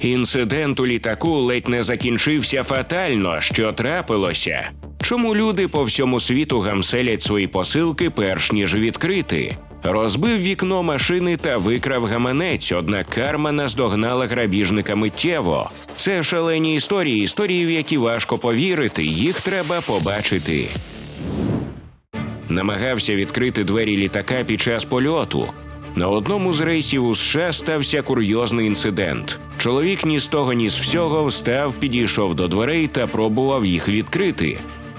Інцидент у літаку ледь не закінчився фатально. Що трапилося? Чому люди по всьому світу гамселять свої посилки перш ніж відкрити? Розбив вікно машини та викрав гаманець, однак карма наздогнала грабіжника миттєво. Це шалені історії, історії, в які важко повірити, їх треба побачити. Намагався відкрити двері літака під час польоту. На одному з рейсів у США стався курйозний інцидент. Чоловік ні з того, ні з всього встав, підійшов до дверей та пробував їх відкрити.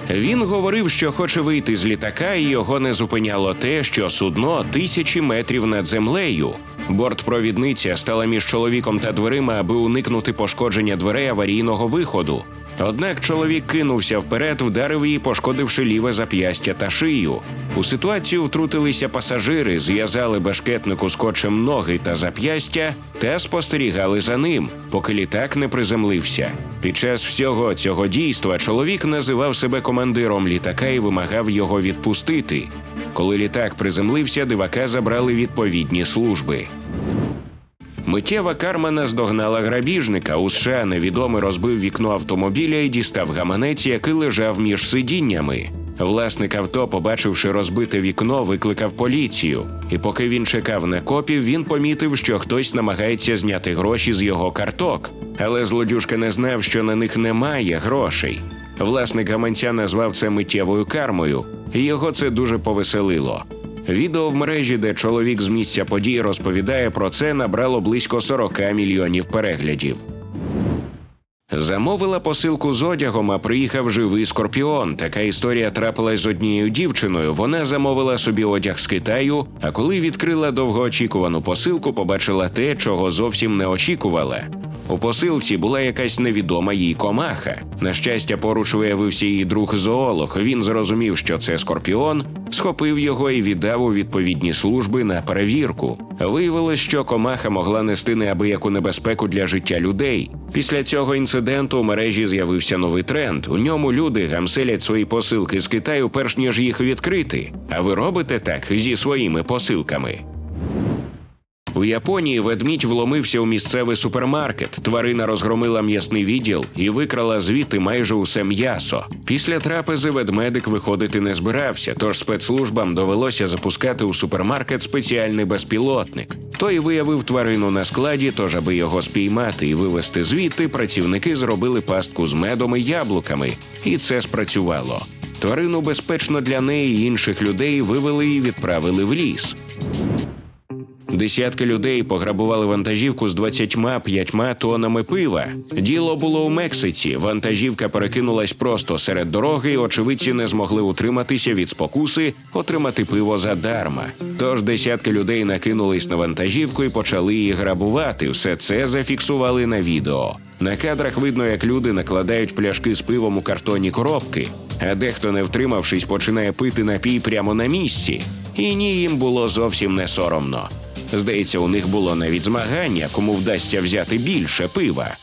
Він говорив, що хоче вийти з літака, і його не зупиняло те, що судно тисячі метрів над землею. Бортпровідниця стала між чоловіком та дверима, аби уникнути пошкодження дверей аварійного виходу. Однак чоловік кинувся вперед, вдарив її, пошкодивши ліве зап'ястя та шию. У ситуацію втрутилися пасажири, зв'язали бешкетнику скотчем ноги та зап'ястя та спостерігали за ним, поки літак не приземлився. Під час всього цього дійства чоловік називав себе командиром літака і вимагав його відпустити. Коли літак приземлився, дивака забрали відповідні служби. Миттєва карма наздогнала грабіжника. У США невідомий розбив вікно автомобіля і дістав гаманець, який лежав між сидіннями. Власник авто, побачивши розбите вікно, викликав поліцію. І поки він чекав на копів, він помітив, що хтось намагається зняти гроші з його карток. Але злодюжка не знав, що на них немає грошей. Власник гаманця назвав це миттєвою кармою, і його це дуже повеселило. Відео в мережі, де чоловік з місця подій розповідає про це, набрало близько 40 мільйонів переглядів. Замовила посилку з одягом, а приїхав живий скорпіон. Така історія трапилась з однією дівчиною. Вона замовила собі одяг з Китаю, а коли відкрила довгоочікувану посилку, побачила те, чого зовсім не очікувала. У посилці була якась невідома їй комаха. На щастя, поруч виявився її друг зоолог. Він зрозумів, що це скорпіон, схопив його і віддав у відповідні служби на перевірку. Виявилось, що комаха могла нести неабияку небезпеку для життя людей. Після цього інциденту у мережі з'явився новий тренд. У ньому люди гамселять свої посилки з Китаю, перш ніж їх відкрити. А ви робите так зі своїми посилками. У Японії ведмідь вломився у місцевий супермаркет. Тварина розгромила м'ясний відділ і викрала звідти майже усе м'ясо. Після трапези ведмедик виходити не збирався, тож спецслужбам довелося запускати у супермаркет спеціальний безпілотник. Той виявив тварину на складі, тож аби його спіймати і вивезти звідти, працівники зробили пастку з медом і яблуками, і це спрацювало. Тварину безпечно для неї і інших людей вивели і відправили в ліс. Десятки людей пограбували вантажівку з 25 тонами пива. Діло було у Мексиці. Вантажівка перекинулась просто серед дороги, і очевидці не змогли утриматися від спокуси отримати пиво задарма. Тож десятки людей накинулись на вантажівку і почали її грабувати. Все це зафіксували на відео. На кадрах видно, як люди накладають пляшки з пивом у картонні коробки, а дехто, не втримавшись, починає пити напій прямо на місці. І ні, їм було зовсім не соромно. Здається, у них було навіть змагання, кому вдасться взяти більше пива.